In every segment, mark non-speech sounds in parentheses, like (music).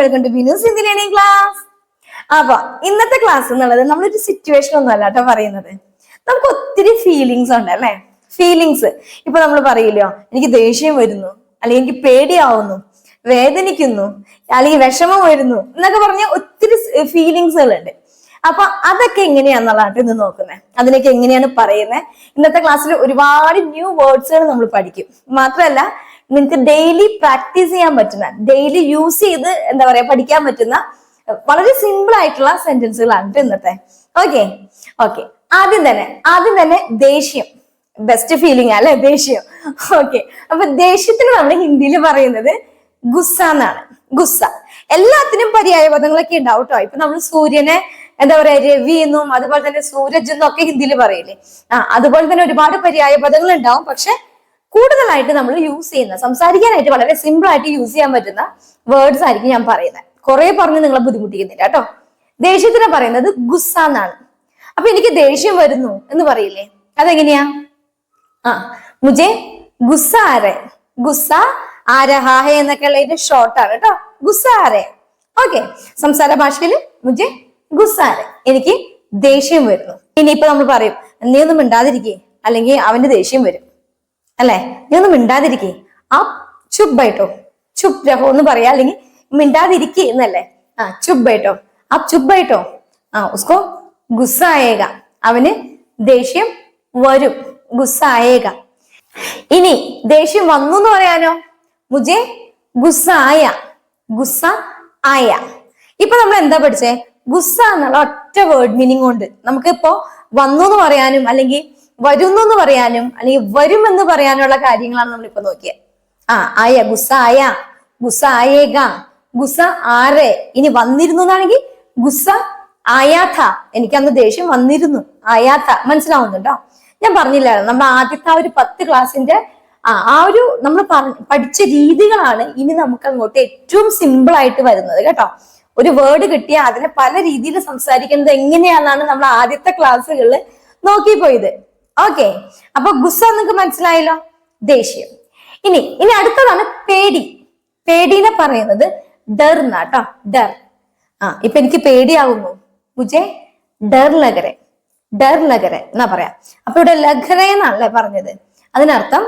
Welcome to Binu Sindhi learning class അപ്പൊ ഇന്നത്തെ class എന്നുള്ളത് നമ്മളൊരു സിറ്റുവേഷൻ ഒന്നും അല്ല കേട്ടോ പറയുന്നത്. നമുക്ക് ഒത്തിരി ഫീലിങ്സ് ഉണ്ട് അല്ലെ? ഫീലിങ്സ് ഇപ്പൊ നമ്മൾ പറയില്ലോ എനിക്ക് ദേഷ്യം വരുന്നു അല്ലെങ്കിൽ എനിക്ക് പേടിയാവുന്നു വേദനിക്കുന്നു അല്ലെങ്കിൽ വിഷമം വരുന്നു എന്നൊക്കെ പറഞ്ഞ ഒത്തിരി ഫീലിങ്സുകളുണ്ട് അപ്പൊ അതൊക്കെ എങ്ങനെയാന്നുള്ളതാണ് ഇന്ന് നോക്കുന്നത്. അതിനൊക്കെ എങ്ങനെയാണ് പറയുന്നത്? ഇന്നത്തെ ക്ലാസ്സിൽ ഒരുപാട് ന്യൂ വേർഡ്സുകൾ നമ്മൾ പഠിക്കും. മാത്രമല്ല നിങ്ങൾക്ക് ഡെയിലി പ്രാക്ടീസ് ചെയ്യാൻ പറ്റുന്ന ഡെയിലി യൂസ് ചെയ്ത് എന്താ പറയാ പഠിക്കാൻ പറ്റുന്ന വളരെ സിമ്പിൾ ആയിട്ടുള്ള സെന്റൻസുകളാണ് ഇന്നത്തെ. ഓക്കെ ഓക്കെ ആദ്യം തന്നെ ആദ്യം തന്നെ ദേഷ്യം. ബെസ്റ്റ് ഫീലിംഗ് അല്ലെ? ദേഷ്യം. ഓക്കെ അപ്പൊ ദേഷ്യത്തിന് നമ്മൾ ഹിന്ദിയിൽ പറയുന്നത് ഗുസ്സ എന്നാണ്. ഗുസ്സ. എല്ലാത്തിനും പര്യായ പദങ്ങളൊക്കെ ഉണ്ടാവും കേട്ടോ ഇപ്പൊ നമ്മൾ സൂര്യനെ എന്താ പറയാ രവി എന്നും അതുപോലെ തന്നെ സൂരജ് എന്നും ഒക്കെ ഹിന്ദിയിൽ പറയില്ലേ? ആ അതുപോലെ തന്നെ ഒരുപാട് പര്യായ പദങ്ങൾ ഉണ്ടാവും പക്ഷെ കൂടുതലായിട്ട് നമ്മൾ യൂസ് ചെയ്യുന്ന സംസാരിക്കാനായിട്ട് വളരെ സിമ്പിൾ ആയിട്ട് യൂസ് ചെയ്യാൻ പറ്റുന്ന വേർഡ്സ് ആയിരിക്കും ഞാൻ പറയുന്നത്. കുറെ പറഞ്ഞ് നിങ്ങളെ ബുദ്ധിമുട്ടിക്കുന്നില്ല കേട്ടോ. ദേഷ്യത്തിന് പറയുന്നത് ഗുസ്സ എന്നാണ്. അപ്പൊ എനിക്ക് ദേഷ്യം വരുന്നു എന്ന് പറയില്ലേ? അതെങ്ങനെയാ? ആ മുജെ ഗുസ്സ ആരെ? ഗുസ്സ ആരഹാഹെ എന്നൊക്കെ ഉള്ള ഷോർട്ട് ആണ് കേട്ടോ. ഗുസ്സ ആരെ? ഓക്കെ സംസാര ഭാഷയിൽ മുജെ ഗുസ്സ ആരെ? എനിക്ക് ദേഷ്യം വരുന്നു. ഇനിയിപ്പോ നമ്മൾ പറയും നീ ഒന്നും മിണ്ടാതിരിക്കേ. അല്ലെങ്കിൽ അവന്റെ ദേഷ്യം വരും. അല്ലെ? നീ ഒന്ന് മിണ്ടാതിരിക്കേ. ആ ചുബായിട്ടോ ചുബ് രഹോ എന്ന് പറയാ. അല്ലെങ്കിൽ മിണ്ടാതിരിക്കേ എന്നല്ലേ? ആ ചുബായിട്ടോ ആ ചുബായിട്ടോ ആ ഉസ്കോ ഗുസ്സായേക അവന് ദേഷ്യം വരും. ഗുസ്സായേക ഇനി ദേഷ്യം വന്നു എന്ന് പറയാനോ? മുജെ ഗുസ്സായ. ഗുസ്സ ആയ. ഇപ്പൊ നമ്മൾ എന്താ പഠിച്ചേ? ഗുസ്സ എന്നുള്ള ഒറ്റ വേർഡ് മീനിങ് കൊണ്ട് നമുക്കിപ്പോ വന്നു എന്ന് പറയാനും അല്ലെങ്കിൽ വരുന്നു എന്ന് പറയാനും അല്ലെങ്കിൽ വരും എന്ന് പറയാനുള്ള കാര്യങ്ങളാണ് നമ്മൾ ഇപ്പൊ നോക്കിയത് ആ ആയ ഗുസ ആയ ഗുസ ആയേക ഗുസ ആരെ? ഇനി വന്നിരുന്നു എന്നാണെങ്കിൽ ഗുസ ആയാഥ. എനിക്ക് അന്ന് ദേഷ്യം വന്നിരുന്നു. ആയാഥ. മനസ്സിലാവുന്നുണ്ടോ? ഞാൻ പറഞ്ഞില്ലായിരുന്നു. നമ്മൾ ആദ്യത്തെ ആ ഒരു പത്ത് ക്ലാസ്സിന്റെ ആ ഒരു നമ്മൾ പഠിച്ച രീതികളാണ് ഇനി നമുക്ക് അങ്ങോട്ട് ഏറ്റവും സിമ്പിൾ ആയിട്ട് വരുന്നത് കേട്ടോ. ഒരു വേർഡ് കിട്ടിയാൽ അതിനെ പല രീതിയിൽ സംസാരിക്കുന്നത് എങ്ങനെയാണെന്നാണ് നമ്മൾ ആദ്യത്തെ ക്ലാസ്സുകളിൽ നോക്കിപ്പോയത്. ഓക്കെ അപ്പൊ ഗുസ്സ നിങ്ങൾക്ക് മനസ്സിലായല്ലോ? ദേഷ്യം. ഇനി ഇനി അടുത്തതാണ് പേടി. പേടിനെ പറയുന്നത് ഡർ എന്നാട്ടോ ഡർ. ആ ഇപ്പൊ എനിക്ക് പേടിയാവുന്നു. മുജെ ഡർ ലഗരെ. ഡർ ലഗരെ എന്നാ പറയാ. അപ്പൊ ഇവിടെ ലഗരെ എന്നാണല്ലേ പറഞ്ഞത്? അതിനർത്ഥം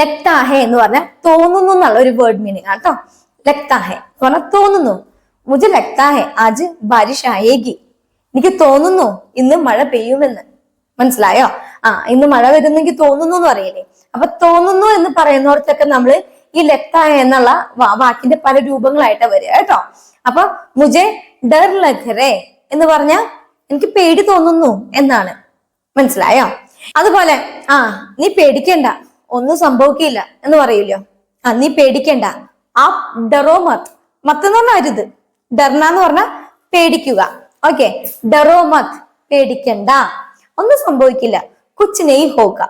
ലക്താഹെ എന്ന് പറഞ്ഞാൽ തോന്നുന്നു എന്നുള്ള ഒരു വേർഡ് മീനിങ് ആട്ടോ ലക്താഹെ എന്ന് പറഞ്ഞാൽ തോന്നുന്നു. മുജെ ലക്താഹെ ആജ് ബാരിഷ് ആയേഗി എനിക്ക് തോന്നുന്നു ഇന്ന് മഴ പെയ്യുമെന്ന്. മനസ്സിലായോ? ആ ഇന്ന് മഴ വരുന്നെങ്കിൽ തോന്നുന്നു എന്ന് പറയില്ലേ? അപ്പൊ തോന്നുന്നു എന്ന് പറയുന്നവർക്കൊക്കെ നമ്മൾ ഈ ലക്താഹ എന്നുള്ള വാക്കിന്റെ പല രൂപങ്ങളായിട്ട് വരിക കേട്ടോ. അപ്പൊ മുജെ ഡർ ലഖരെ എന്ന് പറഞ്ഞ എനിക്ക് പേടി തോന്നുന്നു എന്നാണ്. മനസ്സിലായോ? അതുപോലെ ആ നീ പേടിക്കണ്ട ഒന്നും സംഭവിക്കില്ല എന്ന് പറയില്ലോ ആ നീ പേടിക്കണ്ട. ആ ഡറോ മത്. മത്ത് എന്ന് പറഞ്ഞാൽ അരുത്. ഡർണ എന്ന് പറഞ്ഞാൽ പേടിക്കുക. ഓക്കെ ഡറോ മത്. പേടിക്കണ്ട. ഒന്നും സംഭവിക്കില്ല. കുച്ചിനെയ് ഹോക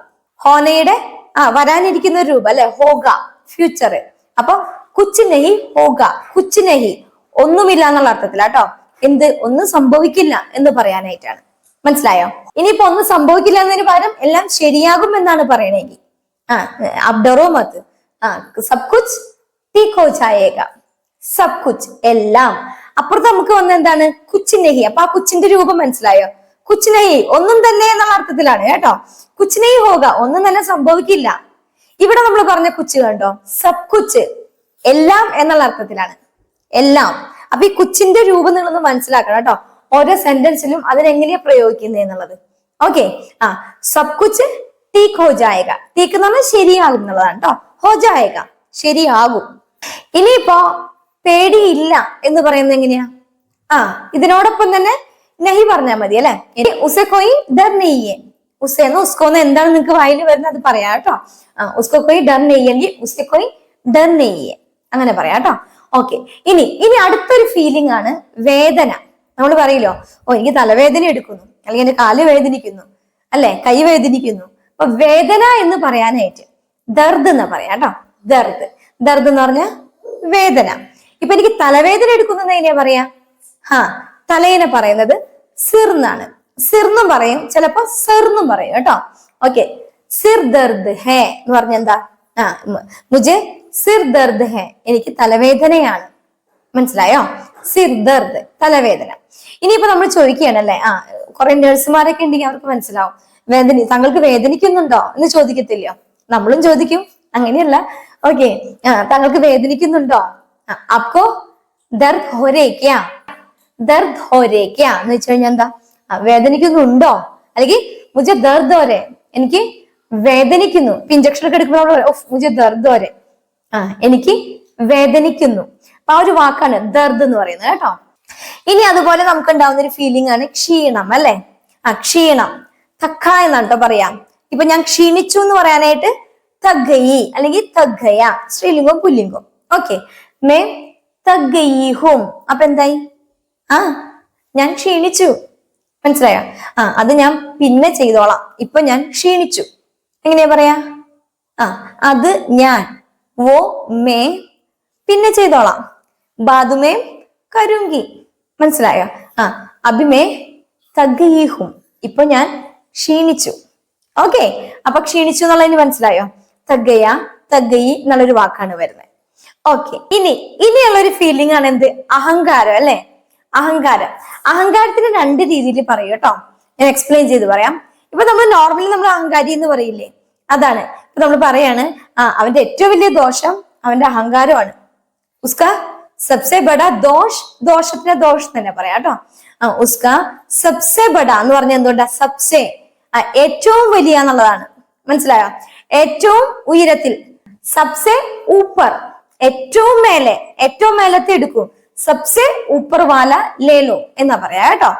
ഹോനയുടെ ആ വരാനിരിക്കുന്ന ഒരു രൂപം അല്ലെ? ഹോക ഫ്യൂച്ചർ അപ്പൊ കുച്ചിനെഹി ഹോക കുച്ചിനെഹി ഒന്നുമില്ല എന്നുള്ള അർത്ഥത്തിലാട്ടോ എന്ത്? ഒന്നും സംഭവിക്കില്ല എന്ന് പറയാനായിട്ടാണ്. മനസ്സിലായോ? ഇനിയിപ്പോ ഒന്നും സംഭവിക്കില്ല എന്നതിന് പകരം എല്ലാം ശരിയാകും എന്നാണ് പറയണെങ്കിൽ. ആ അബ്ഡറോ മത് ആ സബ് കുച്ച് ടീക്ക് കോച്ചായേക ജായേഗ സബ് കുച്ച് എല്ലാം. അപ്പുറത്ത് നമുക്ക് വന്ന എന്താണ്? കുച്ചിനെഹി അപ്പൊ ആ കുച്ചിന്റെ രൂപം മനസ്സിലായോ? കുച്ചിനെഹി ഒന്നും തന്നെ എന്നുള്ള അർത്ഥത്തിലാണ് കേട്ടോ. കുച്ചിനെഹി ഹോക ഒന്നും തന്നെ സംഭവിക്കില്ല. ഇവിടെ നമ്മൾ പറഞ്ഞ കുച്ച് കണ്ടോ? സബ് കുച്ച് എല്ലാം എന്നുള്ള അർത്ഥത്തിലാണ്. എല്ലാം. അപ്പൊ ഈ കുച്ചിന്റെ രൂപം നിങ്ങളൊന്ന് മനസ്സിലാക്കണം കേട്ടോ. ഓരോ സെന്റൻസിലും അതിനെങ്ങനെയാ പ്രയോഗിക്കുന്നത് എന്നുള്ളത്. ഓക്കെ. ആ സബ് കുച്ച് ടീക്ക് ഹോ ജായക ടീക്ക് എന്ന് പറഞ്ഞാൽ ശരിയാകും എന്നുള്ളതാണ് കേട്ടോ. ഹോ ജായക ശരിയാകും. ഇനിയിപ്പോ പേടിയില്ല എന്ന് പറയുന്നത് എങ്ങനെയാ? ആ ഇതിനോടൊപ്പം തന്നെ നഹി പറഞ്ഞാൽ മതി അല്ലെ? ഇനി ഉസെ കോയി ഡർ നെയ്യെ ഉസേന്ന് ഉസ്കോന്ന് എന്താണ് നിങ്ങൾക്ക് വായിൽ വരുന്നത് അത് പറയാം കേട്ടോ. ആ ഉസ്കോ കോയി ഡർ നെയ്യെങ്കിൽ ഉസെ കോയി ഡർ നെയ്യെ. അങ്ങനെ പറയാം കേട്ടോ. ഓക്കെ. ഇനി ഇനി അടുത്തൊരു ഫീലിംഗ് ആണ് വേദന. നമ്മൾ പറയില്ലോ ഓ എനിക്ക് തലവേദന എടുക്കുന്നു. അല്ലെങ്കിൽ എന്റെ കാൽ വേദനിക്കുന്നു. അല്ലെ? കൈ വേദനിക്കുന്നു. അപ്പൊ വേദന എന്ന് പറയാനായിട്ട് ദർദ് എന്ന് പറയാം കേട്ടോ. ദർദ്. ദർദ് എന്ന് പറഞ്ഞ വേദന. ഇപ്പൊ എനിക്ക് തലവേദന എടുക്കുന്നത് എങ്ങനെയാ പറയാ? ഹാ തലേനെ പറയുന്നത് സിർ എന്നാണ്. സിർന്നും പറയും ചിലപ്പോ സെർന്നും പറയും കേട്ടോ. ഓക്കെ. സിർ ദർദ് ഹേ എന്ന് പറഞ്ഞ എന്താ? ആ മുജെ സിർ ദർദ് ഹേ. എനിക്ക് തലവേദനയാണ്. മനസ്സിലായോ? സിർ ദർദ് തലവേദന. ഇനിയിപ്പോ നമ്മൾ ചോദിക്കുകയാണല്ലേ ആ കുറെ നഴ്സുമാരൊക്കെ ഉണ്ടെങ്കിൽ അവർക്ക് മനസ്സിലാവും. വേദന താങ്കൾക്ക് വേദനിക്കുന്നുണ്ടോ എന്ന് ചോദിക്കത്തില്ലയോ? നമ്മളും ചോദിക്കും. അങ്ങനെയല്ല. ഓക്കെ. താങ്കൾക്ക് വേദനിക്കുന്നുണ്ടോ? അപ്പോ ദർദ് ഹോരേക്കാ ദർദ് ഹോരേക്കാ എന്ന് വെച്ച് കഴിഞ്ഞാൽ എന്താ? വേദനിക്കുന്നുണ്ടോ? അല്ലെങ്കിൽ മുജ ദർദ് എനിക്ക് വേദനിക്കുന്നു. ഇഞ്ചക്ഷൻ ഒക്കെ എടുക്കുമ്പോൾ മുജെ ദർദ് ആ എനിക്ക് വേദനിക്കുന്നു. അപ്പൊ ആ ഒരു വാക്കാണ് ദർദ് എന്ന് പറയുന്നത് കേട്ടോ. ഇനി അതുപോലെ നമുക്ക് ഉണ്ടാവുന്ന ഒരു ഫീലിംഗ് ആണ് ക്ഷീണം അല്ലെ? ആ ക്ഷീണം. തക്ക എന്നാണ് കേട്ടോ പറയാം. ഇപ്പൊ ഞാൻ ക്ഷീണിച്ചു എന്ന് പറയാനായിട്ട് തഗയി അല്ലെങ്കിൽ തഗയ സ്ത്രീലിംഗം പുല്ലിംഗം. ഓക്കെ. മേ തഗയിഹും. അപ്പൊ എന്തായി? ആ ഞാൻ ക്ഷീണിച്ചു. മനസ്സിലായോ? ആ അത് ഞാൻ പിന്നെ ചെയ്തോളാം. ഇപ്പൊ ഞാൻ ക്ഷീണിച്ചു. എങ്ങനെയാ പറയാ? ആ അത് ഞാൻ ഓ മേ പിന്നെ ചെയ്തോളാം. ബാദുമേ കരുങ്കി. മനസ്സിലായോ? ആ അഭിമേ തഗ്ഗീഹും. ഇപ്പൊ ഞാൻ ക്ഷീണിച്ചു. ഓക്കെ അപ്പൊ ക്ഷീണിച്ചു എന്നുള്ളതിന് മനസ്സിലായോ? തഗ്ഗയ തഗ്ഗയി എന്നുള്ളൊരു വാക്കാണ് വരുന്നത്. ഓക്കെ ഇനി ഇനിയുള്ള ഒരു ഫീലിംഗ് ആണ് എന്ത്? അഹങ്കാരം അല്ലെ? അഹങ്കാരം. അഹങ്കാരത്തിന് രണ്ട് രീതിയിൽ പറയും കേട്ടോ. ഞാൻ എക്സ്പ്ലെയിൻ ചെയ്ത് പറയാം. ഇപ്പൊ നമ്മൾ നോർമലി നമ്മൾ അഹങ്കാരി എന്ന് പറയില്ലേ? അതാണ്. ഇപ്പൊ നമ്മൾ പറയാണ് ആ അവന്റെ ഏറ്റവും വലിയ ദോഷം അവന്റെ അഹങ്കാരമാണ്. ഉസ്ക സബ്സെ ബഡ ദോഷ് ദോഷത്തിന് ദോഷം തന്നെ പറയാം കേട്ടോ. ആ ഉസ്ക സബ്സെ ബഡ എന്ന് പറഞ്ഞ എന്തുകൊണ്ടാ? സബ്സെ. ആ, ഏറ്റവും വലിയ എന്നുള്ളതാണ്. മനസ്സിലായോ? ഏറ്റവും ഉയരത്തിൽ. സബ്സെ ഊപ്പർ. ഏറ്റവും മേലെ ഏറ്റവും മേലത്തെ എടുക്കൂ. സബ്സെ ഊപ്പർ വാല ലേലോ എന്നാ പറയാ കേട്ടോ.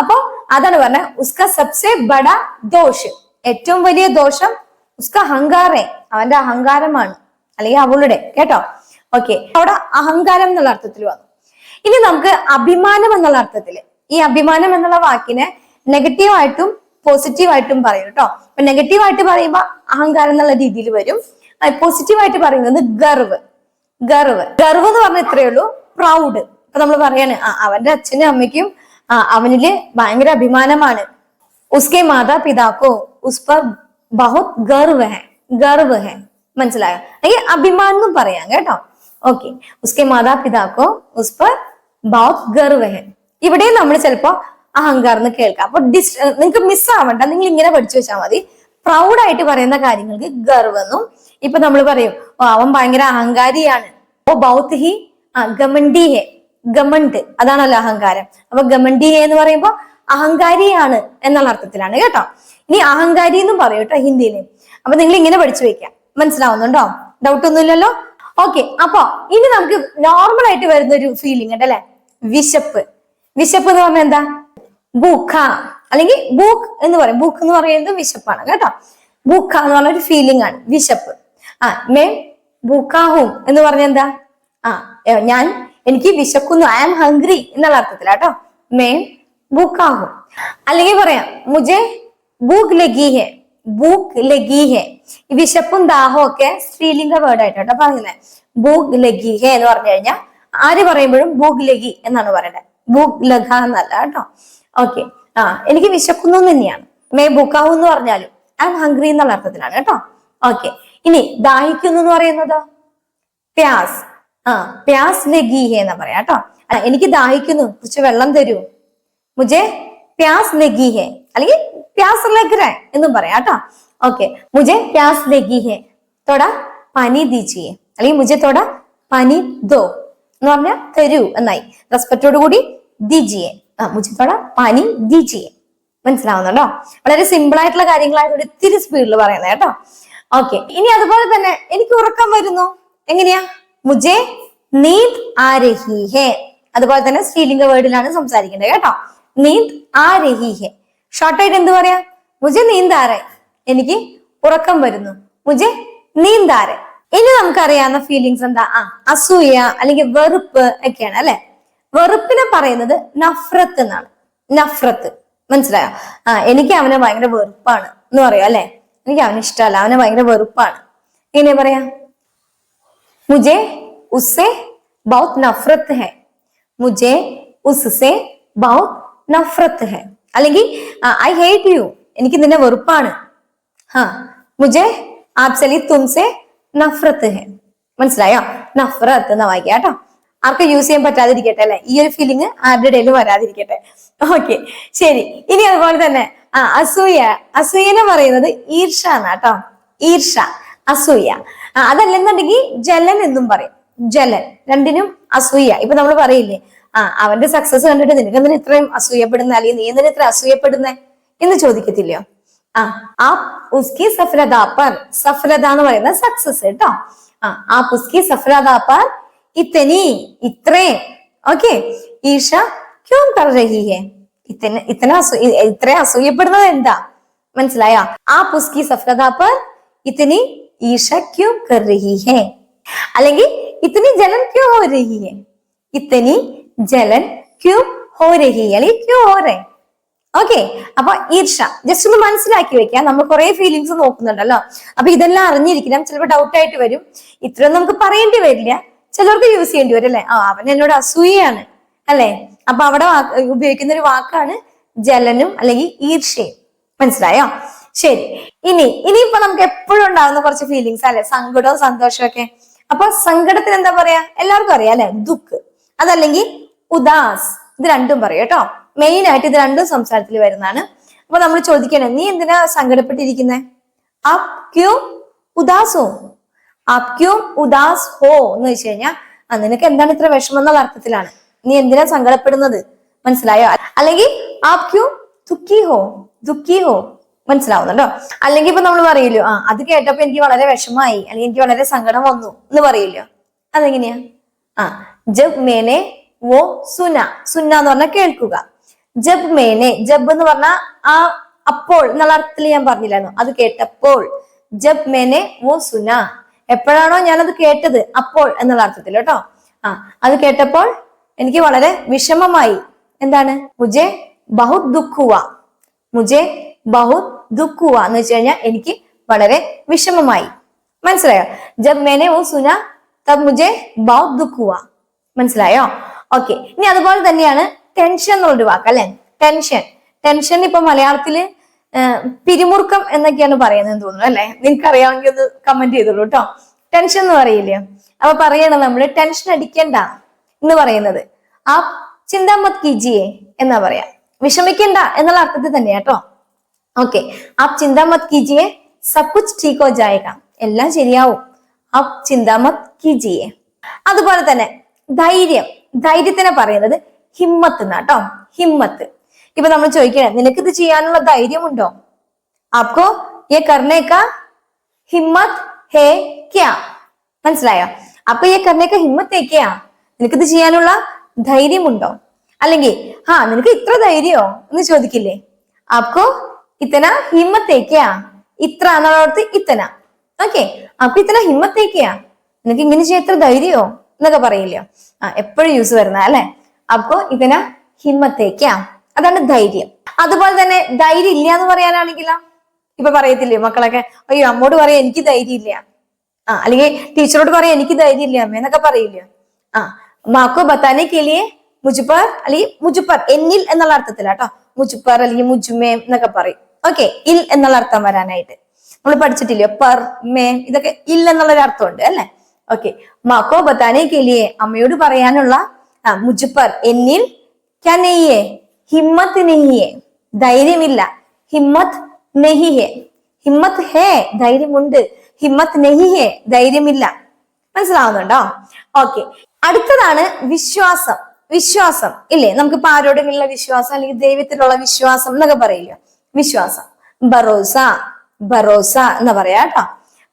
അപ്പൊ അതാണ് പറഞ്ഞ ഉസ്ക സബ്സെ ബഡ ദോഷ് ഏറ്റവും വലിയ ദോഷം ഉസ്ക അഹങ്കാറേ. അവന്റെ അഹങ്കാരമാണ്. അല്ലെങ്കിൽ അവളുടെ. കേട്ടോ? ഓക്കെ അവിടെ അഹങ്കാരം എന്നുള്ള അർത്ഥത്തിൽ വന്നു. ഇനി നമുക്ക് അഭിമാനം എന്നുള്ള അർത്ഥത്തിൽ. ഈ അഭിമാനം എന്നുള്ള വാക്കിനെ നെഗറ്റീവായിട്ടും പോസിറ്റീവായിട്ടും പറയും കേട്ടോ. അപ്പൊ നെഗറ്റീവായിട്ട് പറയുമ്പോൾ അഹങ്കാരം എന്നുള്ള രീതിയിൽ വരും. പോസിറ്റീവായിട്ട് പറയുന്നത് ഗർവ്. ഗർവ്. ഗർവ് എന്ന് പറഞ്ഞാൽ ഇത്രയേ ഉള്ളൂ. പ്രൗഡ് ഇപ്പൊ നമ്മൾ പറയാണ് അവന്റെ അച്ഛനും അമ്മയ്ക്കും അവനിൽ ഭയങ്കര അഭിമാനമാണ്. ഉസ്കെ മാതാപിതാക്കോ ഉസ് പർ ബഹുത് ഗർവ് ഹെ ഗർവ് ഹെ മനസ്സിലായോ? അല്ലെങ്കിൽ അഭിമാനം പറയാം കേട്ടോ. ഓക്കെ. ഉസ്കെ മാതാപിതാക്കോ ഉസ് പർ ബഹുത് ഗർവ് ഹെ ഇവിടെ നമ്മൾ ചിലപ്പോ അഹങ്കാരം എന്ന് കേൾക്കാം. അപ്പൊ ഡിസ് നിങ്ങൾക്ക് ആവണ്ട. നിങ്ങൾ ഇങ്ങനെ പഠിച്ചു വെച്ചാൽ മതി. പ്രൗഡായിട്ട് പറയുന്ന കാര്യങ്ങൾക്ക് ഗർവ് എന്നും ഇപ്പൊ നമ്മൾ പറയും അവൻ ഭയങ്കര അഹങ്കാരിയാണ്. ഓ ബൗത്ത് ഹി ആ ഗമണ്ടി ഹെ ഗമണ്ട് അതാണല്ലോ അഹങ്കാരം. അപ്പൊ ഗമണ്ടി ഹെ എന്ന് പറയുമ്പോ അഹങ്കാരിയാണ് എന്നുള്ള അർത്ഥത്തിലാണ് കേട്ടോ. ഇനി അഹങ്കാരി എന്നും പറയും കേട്ടോ ഹിന്ദിയിൽ അപ്പൊ നിങ്ങൾ ഇങ്ങനെ പഠിച്ചു വെക്കാം മനസ്സിലാവുന്നുണ്ടോ? ഡൗട്ട് ഒന്നുമില്ലല്ലോ ഓക്കെ അപ്പൊ ഇനി നമുക്ക് നോർമൽ ആയിട്ട് വരുന്ന ഒരു ഫീലിംഗ് ഉണ്ട് അല്ലെ? വിശപ്പ്. വിശപ്പ് എന്ന് പറഞ്ഞാൽ എന്താ? ബൂഖ അല്ലെങ്കിൽ ബൂക്ക് എന്ന് പറയും. ബൂക്ക് എന്ന് പറയുന്നത് വിശപ്പാണ് കേട്ടോ. ബൂക്ക എന്ന് പറഞ്ഞ ഒരു ഫീലിംഗ് ആണ് വിശപ്പ്. ആ മേ ബൂക്കാഹും എന്ന് പറഞ്ഞ എന്താ? ആ ഞാൻ എനിക്ക് വിശക്കുന്നു. ഐ ആം ഹംഗ്രി എന്നുള്ള അർത്ഥത്തിലാട്ടോ മേ ബൂക്കാഹും. അല്ലെങ്കിൽ പറയാം മുജെ ബുക്ക് ലഗി ഹെ ഭൂക്ക് ലഗി വിശപ്പും ദാഹവും ഒക്കെ സ്ത്രീലിംഗ വേർഡ് ആയിട്ടോ പറയുന്നത് ഭൂക്ക് ലഗി ഹെ എന്ന് പറഞ്ഞു കഴിഞ്ഞാൽ ആര് പറയുമ്പോഴും ബുക്ക് ലഗി എന്നാണ് പറയേണ്ടത് ബുക്ക് ലഘ എന്നല്ല കേട്ടോ. ഓക്കെ ആ എനിക്ക് വിശക്കുന്നു തന്നെയാണ്. മേ ബുക്കാവു എന്ന് പറഞ്ഞാലും ഐ ആം ഹംഗ്രി എന്നുള്ള അർത്ഥത്തിലാണ് കേട്ടോ. ഓക്കെ ഇനി ദാഹിക്കുന്നു എന്ന് പറയുന്നത്? പ്യാസ്. ആ പ്യാസ് ലഗി ഹെ എന്ന് പറയാം കേട്ടോ. എനിക്ക് ദാഹിക്കുന്നു കുറച്ച് വെള്ളം തരൂ. മുജെ പ്യാസ് ലഗി ഹെ അല്ലെങ്കിൽ പ്യാസ് ലഗ്ര എന്നും പറയാം കേട്ടോ. ഓക്കെ മുജെ പ്യാസ് ലഗി ഹെ തൊട പനി ദീജിയെ അല്ലെങ്കിൽ മുജെ തൊട പനി ദോ എന്ന് പറഞ്ഞാൽ തരൂ എന്നായി. റെസ്പെക്റ്റോട് കൂടി ദിജിയെ. ആ മുജെ തൊട പനി ദിജിയെ മനസ്സിലാവുന്നുണ്ടോ? വളരെ സിമ്പിൾ ആയിട്ടുള്ള കാര്യങ്ങളായിട്ട് ഒത്തിരി സ്പീഡിൽ പറയുന്നത് കേട്ടോ. ഓക്കെ ഇനി അതുപോലെ തന്നെ എനിക്ക് ഉറക്കം വരുന്നു. എങ്ങനെയാ? മുജെ നീന്ത് ആ രഹി ഹേ അതുപോലെ തന്നെ സ്ത്രീലിംഗ വേർഡിലാണ് സംസാരിക്കേണ്ടത് കേട്ടോ. നീന്ത് ആ രഹി ഹേ ഷോർട്ട് ആയിട്ട് എന്ത് പറയാ? മുജെ നീന്താറെ. എനിക്ക് ഉറക്കം വരുന്നു. മുജെ നീന്താറെ. ഇനി നമുക്കറിയാവുന്ന ഫീലിങ്സ് എന്താ? ആ അസൂയ അല്ലെങ്കിൽ വെറുപ്പ് ഒക്കെയാണ് അല്ലെ? വെറുപ്പിനെ പറയുന്നത് നഫ്രത്ത് എന്നാണ്. നഫ്രത്ത്. മനസ്സിലായോ? ആ എനിക്ക് അവനെ ഭയങ്കര വെറുപ്പാണ് എന്ന് പറയാം അല്ലെ? എനിക്ക് അവനെ ഇഷ്ടമല്ല. അവനെ ഭയങ്കര വെറുപ്പാണ്. ഇങ്ങനെ പറയാ? मुझे उससे बहुत नफरत है मुझे उससे बहुत നഫ്രത്ത് ഹെ അല്ലെങ്കിൽ ഐ ഹേറ്റ് യു എനിക്ക് നിന്നെ വെറുപ്പാണ് ഹാ മുജെ ആപ്സലി തുംസെ നഫ്രത്ത് ഹെ മനസ്സിലായോ നഫ്രത്ത് എന്ന് വായിക്കാം കേട്ടോ ആർക്കും യൂസ് ചെയ്യാൻ പറ്റാതിരിക്കട്ടെ അല്ലെ ഈ ഒരു ഫീലിംഗ് ആരുടെ ഇടയിലും വരാതിരിക്കട്ടെ ഓക്കെ ശരി ഇനി അതുപോലെ തന്നെ ആ അസൂയ അസൂയ എന്ന് പറയുന്നത് ഈർഷ എന്നാട്ടോ ഈർഷ അസൂയ ആ, അതല്ലെന്നുണ്ടെങ്കിൽ ജലൻ എന്നും പറയും. ജലൻ. രണ്ടിനും അസൂയ. ഇപ്പൊ നമ്മൾ പറയില്ലേ ആ അവന്റെ സക്സസ് കണ്ടിട്ട് നിനക്ക് എന്തിനു ഇത്രയും അസൂയപ്പെടുന്ന? അല്ലെങ്കിൽ നീ എന്തിനു ഇത്ര അസൂയപ്പെടുന്നേ? എന്ന് ചോദിക്കത്തില്ലയോ? ആ ആ ഉസ്കി സഫലത പർ. സഫലത എന്ന് പറയുന്നത് സക്സസ് കേട്ടോ. ആ ആ ഉസ്കി സഫലത പർ ഇത്തനി ഇത്രയും ഓക്കെ. ഈഷ ക്യോം കർ രഹി ഹെ? ഇത്തന ഇത്തന ഇത്രയും അസൂയപ്പെടുന്നത് എന്താ? മനസ്സിലായോ? ആ പുസ്കി സഫലത പർ ഇത്തനി ഈഷ ക്യൂ കർ അല്ലെങ്കിൽ ഇത്തനി ജലൻ ക്യൂ ഹോ രഹി ഇത്തനി ജലൻ ക്യൂ ഹോ രഹി അല്ലെങ്കിൽ ക്യൂ ഹോ റേ ഓക്കെ അപ്പൊ ഈർഷ ജസ്റ്റ് ഒന്ന് മനസ്സിലാക്കി വെക്കാം. നമ്മൾ കുറെ ഫീലിങ്സ് നോക്കുന്നുണ്ടല്ലോ. അപ്പൊ ഇതെല്ലാം അറിഞ്ഞിരിക്കണം. ചിലപ്പോൾ ഡൗട്ട് ആയിട്ട് വരും. ഇത്രയൊന്നും നമുക്ക് പറയേണ്ടി വരില്ല. ചിലർക്ക് യൂസ് ചെയ്യേണ്ടി വരും അല്ലെ? ആ അവൻ എന്നോട് അസൂയയാണ് അല്ലെ? അപ്പൊ അവിടെ ഉപയോഗിക്കുന്ന ഒരു വാക്കാണ് ജലനും അല്ലെങ്കിൽ ഈർഷയും. മനസ്സിലായോ? ശരി. ഇനി ഇനിയിപ്പോ നമുക്ക് എപ്പോഴും ഉണ്ടാവുന്ന കുറച്ച് ഫീലിങ്സ് അല്ലെ? സങ്കടവും സന്തോഷവും ഒക്കെ. അപ്പൊ സങ്കടത്തിന് എന്താ പറയാ? എല്ലാവർക്കും അറിയാം അല്ലെ? ദുഃഖ്. അതല്ലെങ്കിൽ ഉദാസ്. ഇത് രണ്ടും പറയും കേട്ടോ. മെയിൻ ആയിട്ട് ഇത് രണ്ടും സംസാരത്തിൽ വരുന്നതാണ്. അപ്പൊ നമ്മൾ ചോദിക്കണേ നീ എന്തിനാ സങ്കടപ്പെട്ടിരിക്കുന്നേ? ആപ് ക്യൂ ഉദാസോ. അപ് ക്യൂ ഉദാസ് ഹോ എന്ന് വെച്ച് കഴിഞ്ഞാൽ ആ നിനക്ക് എന്താണ് ഇത്ര വിഷമം എന്നുള്ള അർത്ഥത്തിലാണ്. നീ എന്തിനാ സങ്കടപ്പെടുന്നത്? മനസ്സിലായോ? അല്ലെങ്കിൽ ആപ് ക്യൂ ദുഃഖി ഹോ ദുഃഖി ഹോ. മനസ്സിലാവുന്നുണ്ടോ? അല്ലെങ്കിൽ ഇപ്പൊ നമ്മൾ പറയില്ലോ ആ അത് കേട്ടപ്പോ എനിക്ക് വളരെ വിഷമായി അല്ലെങ്കിൽ എനിക്ക് വളരെ സങ്കടം വന്നു എന്ന് പറയില്ലോ? അതെങ്ങനെയാ? ആ ജബ് മേനെ വോ സുന. സുന എന്ന് പറഞ്ഞാൽ കേൾക്കുക. ജബ് മേനെ ജബ് എന്ന് പറഞ്ഞാൽ ആ അപ്പോൾ എന്നുള്ള അർത്ഥത്തിൽ ഞാൻ പറഞ്ഞില്ലായിരുന്നു. അത് കേട്ടപ്പോൾ ജബ് മേനെ വോ സുന. എപ്പോഴാണോ ഞാനത് കേട്ടത് അപ്പോൾ എന്നുള്ള അർത്ഥത്തിൽ കേട്ടോ. ആ അത് കേട്ടപ്പോൾ എനിക്ക് വളരെ വിഷമമായി. എന്താണ്? മുജെ ബഹുത് ദുഃഖുവ മുജെ ബഹുത് ദുഃഖുവ എന്ന് വെച്ച് കഴിഞ്ഞാൽ എനിക്ക് വളരെ വിഷമമായി. മനസ്സിലായോ? ജബ് മേനെ ഓ സുന തബ് മുജെ ബഹുത് ദുഃഖുവ. മനസ്സിലായോ? ഓക്കെ. ഇനി അതുപോലെ തന്നെയാണ് ടെൻഷൻ എന്നുള്ളൊരു വാക്ക് അല്ലെ? ടെൻഷൻ. ടെൻഷൻ ഇപ്പൊ മലയാളത്തിൽ പിരിമുറുക്കം എന്നൊക്കെയാണ് പറയുന്നത് തോന്നുന്നു അല്ലെ? നിങ്ങൾക്ക് അറിയാമെങ്കിൽ ഒന്ന് കമന്റ് ചെയ്തോളൂ കേട്ടോ ടെൻഷൻ എന്ന് പറയില്ലേ? അപ്പൊ പറയണം നമ്മൾ ടെൻഷൻ അടിക്കണ്ട എന്ന് പറയുന്നത്. ആ ചിന്താമത് കിജിയെ എന്നാ പറയാ. വിഷമിക്കണ്ട എന്നുള്ള അർത്ഥത്തിൽ തന്നെയാ കേട്ടോ ഓക്കെ ആപ് ചിന്താ മത് കീജിയെ സബ് കുച്ച് ठीक हो जाएगा എല്ലാം ശരിയാവും ആപ് ചിന്താ മത് കീജിയെ അതുപോലെ തന്നെ ധൈര്യം ധൈര്യത്തിനെ പറയുന്നത് ഹിമ്മത്ത് എന്നാട്ടോ ഹിമ്മത്ത് ഇപ്പൊ നമ്മൾ ചോദിക്കണേ നിനക്ക് ഇത് ചെയ്യാനുള്ള ധൈര്യമുണ്ടോ ആപ്കോ യെ കർണേ കാ ഹിമ്മത്ത് ഹേ ക്യാ മനസ്സിലായോ അപ്പൊ ഈ കർണേക്ക ഹിമ്മത്ത് ഹേ ക്യാ നിനക്ക് ഇത് ചെയ്യാനുള്ള ധൈര്യമുണ്ടോ അല്ലെങ്കിൽ ആ നിനക്ക് ഇത്ര ധൈര്യമോ എന്ന് ചോദിക്കില്ലേ ആപ്കോ ഇത്തന ഹിമ്മത്ത് ഹേ ക്യാ ഇത്ര എന്നുള്ളടത്ത് ഇത്തന. ഓക്കെ അപ്പൊ ഇത്തന ഹിമ്മത്ത് ഹേ ക്യാ നിനക്ക് ഇങ്ങനെ ചെയ്യാൻ എത്ര ധൈര്യമോ എന്നൊക്കെ പറയില്ലയോ ആ എപ്പോഴും യൂസ് വരുന്ന അല്ലെ? അപ്പോ ഇതിന ഹിമ്മത്തേക്കാ അതാണ് ധൈര്യം. അതുപോലെ തന്നെ ധൈര്യം ഇല്ല എന്ന് പറയാനാണെങ്കിലോ? ഇപ്പൊ പറയത്തില്ലേ മക്കളൊക്കെ? അയ്യോ അമ്മോട് പറയാ എനിക്ക് ധൈര്യം ഇല്ല ആ അല്ലെങ്കിൽ ടീച്ചറോട് പറയാം എനിക്ക് ധൈര്യം ഇല്ല അമ്മ എന്നൊക്കെ പറയില്ലയോ ആ മാക്കോ ബത്താനെ കിളിയെ? മുജുപ്പർ അല്ലെങ്കിൽ മുജുപ്പർ എന്നിൽ എന്നുള്ള അർത്ഥത്തിലാട്ടോ. മുജുപ്പർ അല്ലെങ്കിൽ മുജുമേ എന്നൊക്കെ പറയും. ഓക്കെ ഇൽ എന്നുള്ള അർത്ഥം വരാനായിട്ട്. നമ്മൾ പഠിച്ചിട്ടില്ലേ? പെർ മേ ഇതൊക്കെ ഇൽ എന്നുള്ള ഒരു അർത്ഥമുണ്ട് അല്ലെ? ഓക്കെ മാക്കോ ബത്താനെ കെലിയെ അമ്മയോട് പറയാനുള്ള മുജുപ്പർ എന്നിൽ ക്യാ നെയ്യേ ഹിമ്മത്ത് നെയ്യേ ധൈര്യമില്ല. ഹിമ്മത്ത് നെഹിഹേ ഹിമ്മത്ത് ഹേ ധൈര്യമുണ്ട്. ഹിമ്മത്ത് നെഹിഹേ ധൈര്യമില്ല. മനസ്സിലാവുന്നുണ്ടോ? ഓക്കെ അടുത്തതാണ് വിശ്വാസം. വിശ്വാസം. ഇല്ലേ? നമുക്കിപ്പോ ആരോടെങ്കിലുള്ള വിശ്വാസം അല്ലെങ്കിൽ ദൈവത്തിലുള്ള വിശ്വാസം എന്നൊക്കെ പറയില്ല? വിശ്വാസം. ബറോസ ബറോസ എന്ന് പറയാ കേട്ടോ.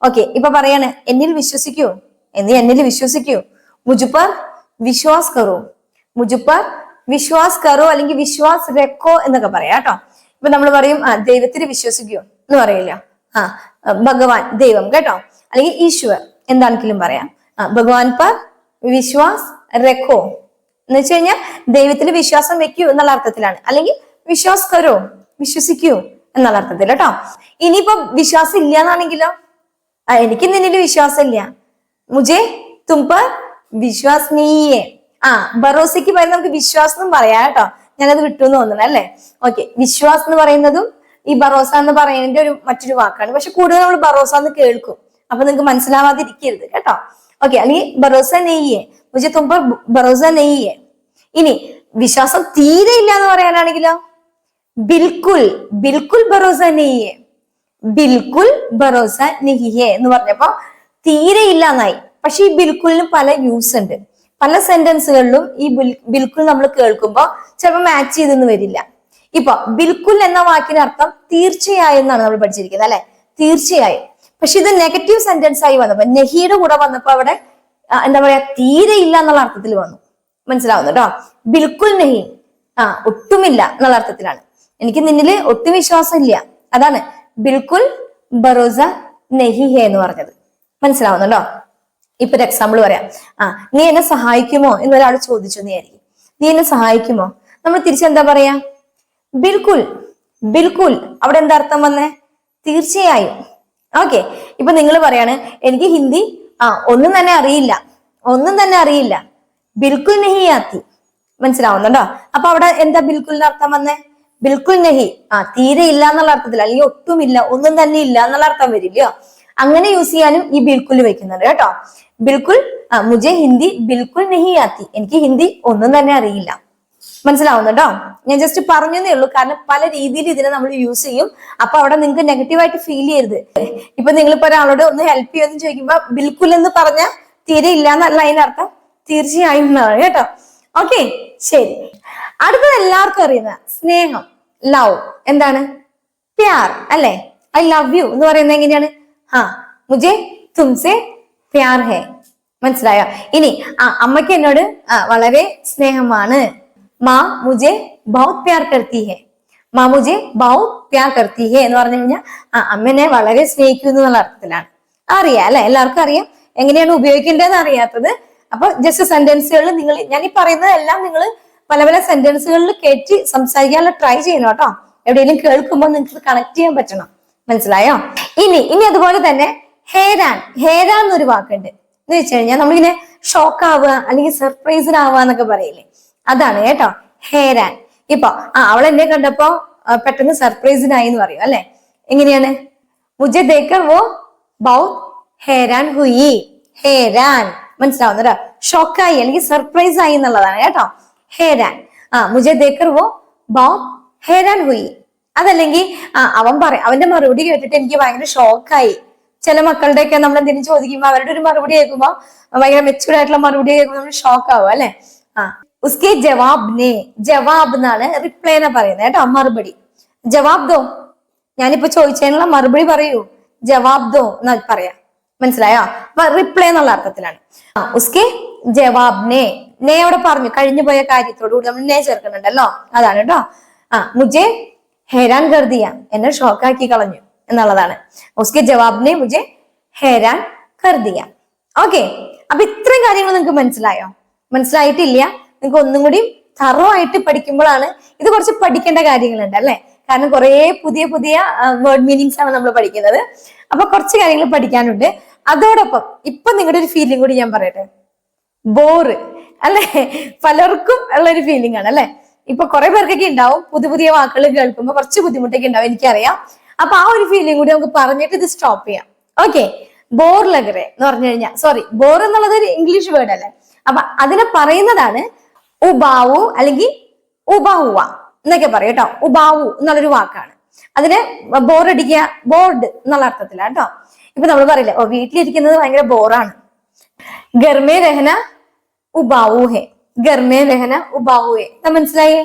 ഓക്കെ ഇപ്പൊ പറയാണ് എന്നിൽ വിശ്വസിക്കൂ. എന്നീ എന്നിൽ വിശ്വസിക്കൂ. മുജുപ്പർ വിശ്വാസ് കറൂ. മുജുപ്പർ വിശ്വാസ് കറോ അല്ലെങ്കിൽ വിശ്വാസ് രക്കോ എന്നൊക്കെ പറയാം കേട്ടോ. ഇപ്പൊ നമ്മൾ പറയും ആ ദൈവത്തിൽ വിശ്വസിക്കൂ എന്ന് പറയില്ല. ആ ഭഗവാൻ ദൈവം കേട്ടോ. അല്ലെങ്കിൽ ഈശ്വർ എന്താണെങ്കിലും പറയാം. ആ ഭഗവാൻ പർ വിശ്വാസ് രക്കോ. എന്ന് വെച്ച് കഴിഞ്ഞാൽ ദൈവത്തിൽ വിശ്വാസം വെക്കൂ എന്നുള്ള അർത്ഥത്തിലാണ്. അല്ലെങ്കിൽ വിശ്വാസ് കരോ വിശ്വസിക്കൂ എന്നുള്ള അർത്ഥത്തിൽ കേട്ടോ. ഇനിയിപ്പോ വിശ്വാസം ഇല്ല എന്നാണെങ്കിലോ എനിക്ക് നിന്നിൽ വിശ്വാസം ഇല്ല മുജേ തുമ്പ വിശ്വാസനീയെ. ആ ഭറോസയ്ക്ക് പറയുന്ന നമുക്ക് വിശ്വാസം എന്നും പറയാം കേട്ടോ. ഞാനത് വിട്ടു എന്ന് തോന്നുന്നു അല്ലേ? ഓക്കെ വിശ്വാസം എന്ന് പറയുന്നതും ഈ ബറോസ എന്ന് പറയുന്നതിന്റെ ഒരു മറ്റൊരു വാക്കാണ്. പക്ഷെ കൂടുതൽ നമ്മൾ ബറോസ എന്ന് കേൾക്കും. അപ്പൊ നിങ്ങൾക്ക് മനസ്സിലാവാതിരിക്കരുത് കേട്ടോ. ഓക്കെ അല്ലെങ്കിൽ ബറോസ നെയ്യേ. മുജേ തുമ്പ ബറോസ നെയ്യേ. ഇനി വിശ്വാസം തീരെ ഇല്ല എന്ന് പറയാനാണെങ്കിലോ? ബിൽക്കുൽ ബിൽക്കുൽ ഭരോസ നെയ്യേ ബിൽക്കുൽ ഭരോസ നെഹിയേ എന്ന് പറഞ്ഞപ്പോ തീരെ ഇല്ല എന്നായി പക്ഷെ ഈ ബിൽക്കുലിന് പല യൂസ് ഉണ്ട്. പല സെന്റൻസുകളിലും ഈ ബിൽക്കുൽ നമ്മൾ കേൾക്കുമ്പോൾ ചിലപ്പോൾ മാച്ച് ചെയ്തെന്ന് വരില്ല. ഇപ്പൊ ബിൽക്കുൽ എന്ന വാക്കിന് അർത്ഥം തീർച്ചയായും എന്നാണ് നമ്മൾ പഠിച്ചിരിക്കുന്നത് അല്ലെ? തീർച്ചയായും. പക്ഷെ ഇത് നെഗറ്റീവ് സെന്റൻസ് ആയി വന്നപ്പോ നെഹിയുടെ കൂടെ വന്നപ്പോ അവിടെ എന്താ പറയാ തീരെ ഇല്ല എന്നുള്ള അർത്ഥത്തിൽ വന്നു. മനസ്സിലാവുന്നു കേട്ടോ ബിൽക്കുൽ നെഹി ആ ഒട്ടുമില്ല എന്നുള്ള അർത്ഥത്തിലാണ്. എനിക്ക് നിന്നിൽ ഒട്ടും വിശ്വാസം ഇല്ല അതാണ് ബിൽക്കുൽ ബറോസ നെഹി ഹേ എന്ന് പറഞ്ഞത്. മനസ്സിലാവുന്നുണ്ടോ? ഇപ്പൊ ഒരു എക്സാമ്പിൾ പറയാം. ആ നീ എന്നെ സഹായിക്കുമോ എന്ന് ഒരാൾ ചോദിച്ചു നീ ആയിരിക്കും. നീ എന്നെ സഹായിക്കുമോ? നമ്മൾ തിരിച്ചെന്താ പറയാ? ബിൽക്കുൽ ബിൽക്കുൽ അവിടെ എന്താ അർത്ഥം വന്നേ? തീർച്ചയായും. ഓക്കെ ഇപ്പൊ നിങ്ങൾ പറയാണ് എനിക്ക് ഹിന്ദി ആ ഒന്നും തന്നെ അറിയില്ല. ഒന്നും തന്നെ അറിയില്ല. ബിൽക്കുൽ നെഹിയാത്തി. മനസ്സിലാവുന്നുണ്ടോ? അപ്പൊ അവിടെ എന്താ ബിൽക്കുലിന്റെ അർത്ഥം വന്നേ? ബിൽക്കുൽ നഹി. ആ തീരെ ഇല്ല എന്നുള്ള അർത്ഥത്തിൽ അല്ലെങ്കിൽ ഒട്ടുമില്ല ഒന്നും തന്നെ ഇല്ല എന്നുള്ള അർത്ഥം വരില്ലയോ അങ്ങനെ യൂസ് ചെയ്യാനും ഈ ബിൽക്കുൽ വെക്കുന്നുണ്ട് കേട്ടോ. ബിൽക്കുൽ മുജെ ഹിന്ദി ബിൽക്കുൽ നഹി ആത്തി എനിക്ക് ഹിന്ദി ഒന്നും തന്നെ അറിയില്ല. മനസ്സിലാവുന്നുണ്ടോ ഞാൻ ജസ്റ്റ് പറഞ്ഞതേ ഉള്ളൂ. കാരണം പല രീതിയിൽ ഇതിനെ നമ്മൾ യൂസ് ചെയ്യും. അപ്പൊ അവിടെ നിങ്ങൾക്ക് നെഗറ്റീവായിട്ട് ഫീൽ ചെയ്യരുത്. ഇപ്പൊ നിങ്ങളിപ്പോ ഒരാളോട് ഒന്ന് ഹെൽപ്പ് ചെയ്യുമെന്ന് ചോദിക്കുമ്പോ ബിൽക്കുൽ എന്ന് പറഞ്ഞ തീരെ ഇല്ല എന്നല്ല അതിനർത്ഥം തീർച്ചയായും എന്നാണ് കേട്ടോ. ഓക്കെ ശരി. അടുത്തത് എല്ലാവർക്കും അറിയുന്ന സ്നേഹം ലവ് എന്താണ്? പ്യാർ അല്ലെ? ഐ ലവ് യു എന്ന് പറയുന്നത് എങ്ങനെയാണ്? ഹാ മുജെ തുംസെ പ്യാർ ഹേ. മനസ്സിലായോ? ഇനി ആ അമ്മയ്ക്ക് എന്നോട് വളരെ സ്നേഹമാണ്. മാ മുജെ ബഹുത് പ്യാർ കർത്തി ഹേ. മാ മുജെ ബഹുത് പ്യാർ കർത്തി ഹേ എന്ന് പറഞ്ഞു കഴിഞ്ഞാൽ ആ അമ്മനെ വളരെ സ്നേഹിക്കുന്നു എന്നുള്ള അർത്ഥത്തിലാണ്. അറിയാം അല്ലെ? എല്ലാവർക്കും അറിയാം. എങ്ങനെയാണ് ഉപയോഗിക്കേണ്ടതെന്ന് അറിയാത്തത്. അപ്പൊ ജസ്റ്റ് സെന്റൻസുകളിൽ നിങ്ങൾ ഞാൻ ഈ പറയുന്നതെല്ലാം നിങ്ങൾ പല പല സെന്റൻസുകളിൽ കയറ്റി സംസാരിക്കാനുള്ള ട്രൈ ചെയ്യണം കേട്ടോ. എവിടെയെങ്കിലും കേൾക്കുമ്പോൾ നിങ്ങൾക്ക് കണക്ട് ചെയ്യാൻ പറ്റണം. മനസ്സിലായോ? ഇനി ഇനി അതുപോലെ തന്നെ ഹേരാൻ ഹേരാൻ എന്നൊരു വാക്കുണ്ട്. എന്ന് വെച്ച് കഴിഞ്ഞാൽ നമ്മളിങ്ങനെ ഷോക്ക് ആവുക അല്ലെങ്കിൽ സർപ്രൈസ്ഡ് ആവുക എന്നൊക്കെ പറയില്ലേ? അതാണ് കേട്ടോ ഹേരാൻ. ഇപ്പൊ ആ അവൾ എന്നെ കണ്ടപ്പോ പെട്ടെന്ന് സർപ്രൈസ്ഡ് ആയി എന്ന് പറയും അല്ലെ? എങ്ങനെയാണ്? മുജെ ഹേരാൻ ഹുയി. ഹേരാൻ. മനസ്സിലാവുന്നല്ലോ ഷോക്കായി അല്ലെങ്കിൽ സർപ്രൈസ് ആയി എന്നുള്ളതാണ് കേട്ടോ. ഹേരാൻ. ആ മുജെ ദേക്കർ വോ ബൗത്ത് ഹേരാൻ ഹുയി. അതല്ലെങ്കിൽ അവൻ പറയും അവന്റെ മറുപടി കേട്ടിട്ട് എനിക്ക് ഭയങ്കര ഷോക്കായി. ചില മക്കളുടെയൊക്കെ നമ്മൾ എന്തെങ്കിലും ചോദിക്കുമ്പോ അവരുടെ ഒരു മറുപടി കേൾക്കുമ്പോ ഭയങ്കര മെച്ചൂർഡ് ആയിട്ടുള്ള മറുപടി കേൾക്കുമ്പോൾ നമ്മൾ ഷോക്ക് ആവും അല്ലെ? ആ ഉസ്കെ ജവാബ് നേ. ജവാബ് എന്നാണ് റിപ്ലൈ എന്നാ പറയുന്നത് കേട്ടോ മറുപടി. ജവാബ് ദോ. ഞാനിപ്പോ ചോദിച്ചതിനുള്ള മറുപടി പറയൂ. ജവാബ് ദോ എന്നാ പറയാ. മനസ്സിലായോ? റിപ്ലൈ എന്നുള്ള അർത്ഥത്തിലാണ്. ഉസ്കെ ജവാബ് നേ. നേ അവിടെ പറഞ്ഞു കഴിഞ്ഞു പോയ കാര്യത്തോടു കൂടി നമ്മൾ നേ ചേർക്കുന്നുണ്ടല്ലോ. അതാണ് കേട്ടോ ആ മുജെ ഹേരാൻ കർദിയ എന്നെ ഷോക്കാക്കി കളഞ്ഞു എന്നുള്ളതാണ്. ഉസ്കെ ജവാബിനെ മുജെ ഹേരാൻ കർദിയ ഓക്കെ അപ്പൊ ഇത്രയും കാര്യങ്ങൾ നിങ്ങൾക്ക് മനസ്സിലായോ? മനസ്സിലായിട്ടില്ല? നിങ്ങൾക്ക് ഒന്നും കൂടി തറോ ആയിട്ട് പഠിക്കുമ്പോഴാണ് ഇത് കുറച്ച് പഠിക്കേണ്ട കാര്യങ്ങളുണ്ട് അല്ലെ? കാരണം കുറെ പുതിയ പുതിയ വേർഡ് മീനിങ്സ് ആണ് നമ്മൾ പഠിക്കുന്നത്. അപ്പൊ കുറച്ച് കാര്യങ്ങൾ പഠിക്കാനുണ്ട്. അതോടൊപ്പം ഇപ്പൊ നിങ്ങളുടെ ഒരു ഫീലിംഗ് കൂടി ഞാൻ പറയട്ടെ. ബോറ്. അല്ലെ? പലർക്കും ഉള്ള ഒരു ഫീലിംഗ് ആണ് അല്ലെ? ഇപ്പൊ കുറെ പേർക്കൊക്കെ ഉണ്ടാവും പുതിയ പുതിയ വാക്കുകൾ കേൾക്കുമ്പോൾ കുറച്ച് ബുദ്ധിമുട്ടൊക്കെ ഉണ്ടാവും എനിക്കറിയാം. അപ്പൊ ആ ഒരു ഫീലിംഗ് കൂടി നമുക്ക് പറഞ്ഞിട്ട് ഇത് സ്റ്റോപ്പ് ചെയ്യാം. ഓക്കെ ബോർ ലഗറെ എന്ന് പറഞ്ഞു കഴിഞ്ഞാൽ സോറി ബോർ എന്നുള്ളത് ഒരു ഇംഗ്ലീഷ് വേർഡ് അല്ലേ? അപ്പൊ അതിനെ പറയുന്നതാണ് ഉബാവു അല്ലെങ്കിൽ ഉബാവുവ എന്നൊക്കെ പറയും കേട്ടോ. ഉബാവു എന്നുള്ളൊരു വാക്കാണ്. അതിന് ബോറടിക്കുക ബോർഡ് എന്നുള്ള അർത്ഥത്തിലാണ് കേട്ടോ. ഇപ്പൊ നമ്മൾ പറയില്ല ഓ വീട്ടിലിരിക്കുന്നത് ഭയങ്കര ബോറാണ് ഗർമേ രഹന ഉബാവു ഹെ. ഗർമേ രഹന ഉബാവുഹെ മനസ്സിലായേ?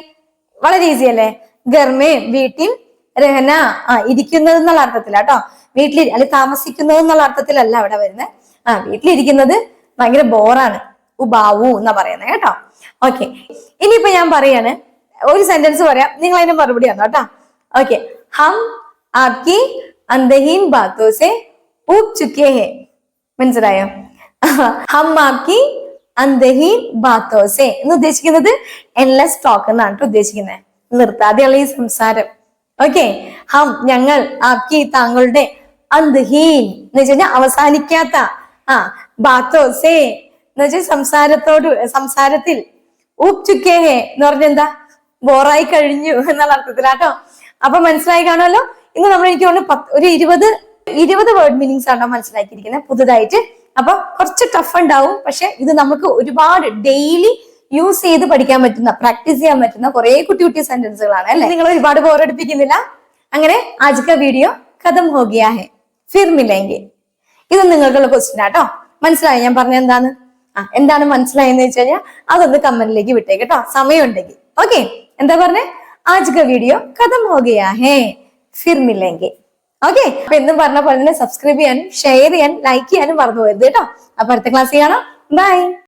വളരെ ഈസി അല്ലേ? ഗർമേ വീട്ടിൽ രഹന ആ ഇരിക്കുന്നത് എന്നുള്ള അർത്ഥത്തിലാട്ടോ വീട്ടിൽ അല്ലെ താമസിക്കുന്നത് എന്നുള്ള അർത്ഥത്തിലല്ല അവിടെ വരുന്നത് ആ വീട്ടിലിരിക്കുന്നത് ഭയങ്കര ബോറാണ് ഉബാവു എന്നാ പറയുന്നത് കേട്ടോ. ഓക്കെ ഇനിയിപ്പോ ഞാൻ പറയാണ് ഒരു സെന്റൻസ് പറയാം. നിങ്ങൾ അതിന്റെ മറുപടി തന്നോ കേട്ടോ ഓക്കെ ഹം ആപ്കി അന്തഹീൻ ബാത്തോസെ ഊബ് ചുക്കേ ഹെ. മനസ്സിലായോ? (laughs) ഹം ആപ്കി അന്തഹീൻ ബാത്തോസെ എന്ന് ഉദ്ദേശിക്കുന്നത് എൻലെസ് ടോക്ക് എന്നാണ് ഉദ്ദേശിക്കുന്നത് നിർത്താതെയുള്ള ഈ സംസാരം. ഓക്കെ ഹം ഞങ്ങൾ ആക്കി താങ്കളുടെ അന്തഹീൻ എന്ന് വെച്ച് കഴിഞ്ഞാൽ അവസാനിക്കാത്ത ആ ബാത്തോസേ എന്ന് വെച്ചാൽ സംസാരത്തോട് സംസാരത്തിൽ ഊപ് ചുക്കേ ഹേ എന്ന് പറഞ്ഞ എന്താ? ബോറായി കഴിഞ്ഞു എന്നുള്ള അർത്ഥത്തിലാട്ടോ അപ്പൊ മനസ്സിലായി കാണുമല്ലോ? ഇന്ന് നമ്മൾ എനിക്ക് തോന്നുന്നു ഒരു ഇരുപത് ഇരുപത് വേർഡ് മീനിങ്സ് ആണോ മനസ്സിലാക്കിയിരിക്കുന്നത് പുതുതായിട്ട് അപ്പൊ കുറച്ച് ടഫ് ഉണ്ടാവും. പക്ഷെ ഇത് നമുക്ക് ഒരുപാട് ഡെയിലി യൂസ് ചെയ്ത് പഠിക്കാൻ പറ്റുന്ന പ്രാക്ടീസ് ചെയ്യാൻ പറ്റുന്ന കുറെ കുട്ടി കുട്ടി സെന്റൻസുകളാണ് അല്ലെ? നിങ്ങൾ ഒരുപാട് ബോറടിപ്പിക്കുന്നില്ല അങ്ങനെ ആജിക്ക വീഡിയോ കഥം ഹോഗിയാ ഹെ. ഫിർ ഇത് നിങ്ങൾക്കുള്ള ക്വസ്റ്റ്യൻ ആട്ടോ മനസ്സിലായി? ഞാൻ പറഞ്ഞ എന്താണ്? ആ എന്താണ് മനസ്സിലായെന്ന് വെച്ച് കഴിഞ്ഞാൽ അതൊന്ന് കമന്റിലേക്ക് വിട്ടേക്ക് കേട്ടോ സമയമുണ്ടെങ്കിൽ. ഓക്കെ? എന്താ പറഞ്ഞേ? ആജ് വീഡിയോ കഥം ഹോഗിയാ ഹേ. ഫിർ ഓക്കെ അപ്പൊ എന്നും പറഞ്ഞ പോലെ തന്നെ സബ്സ്ക്രൈബ് ചെയ്യാനും ഷെയർ ചെയ്യാനും ലൈക്ക് ചെയ്യാനും മറന്നു പോയത് കേട്ടോ. അപ്പൊ അടുത്ത ക്ലാസ് കാണാം. ബൈ